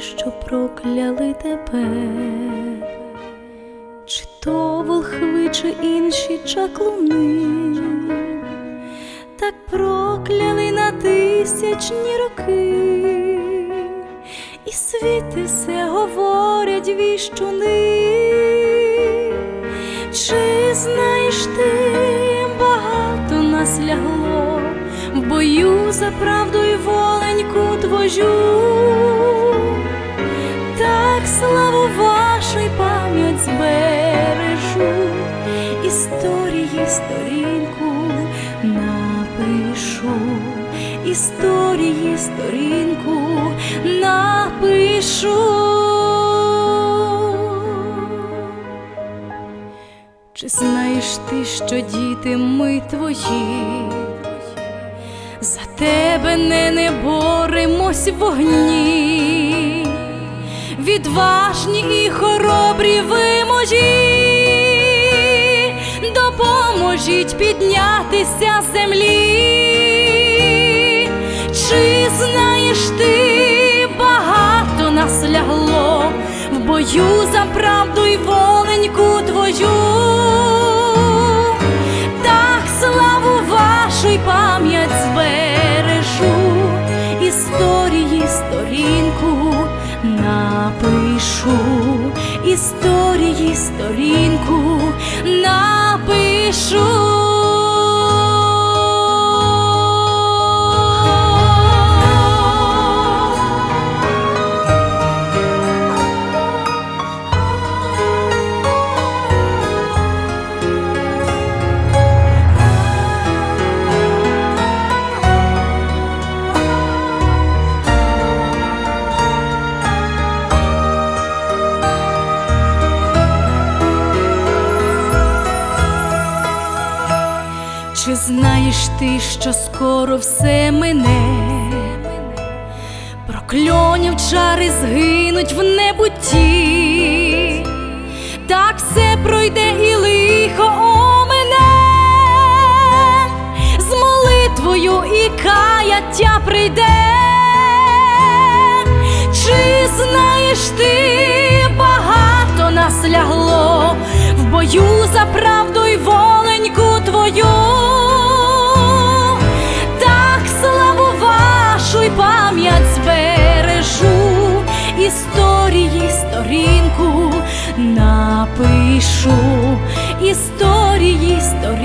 що прокляли тебе, чи то волхви, чи інші чаклуни, так прокляли на тисячні роки, і світи все говорять віщуни. Чи знаєш ти, багато нас лягло бою за правду і воленьку твою, так славу вашу й пам'ять збережу, історії сторінку напишу, історії сторінку напишу. Чи знаєш ти, що діти ми твої? За тебе не, не боремось в вогні, відважні і хоробрі ви мої, допоможіть піднятися з землі. Чи знаєш ти, багато нас лягло в бою за правду й воленьку твою, напишу, історії сторінку напишу. Чи знаєш ти, що скоро все мине? Прокльонів чари згинуть в небутті, так все пройде і лихо омине, з молитвою і каяття прийде. Чи знаєш ти, багато нас лягло в бою за правду й воленьку твою, напишу, історії напишу.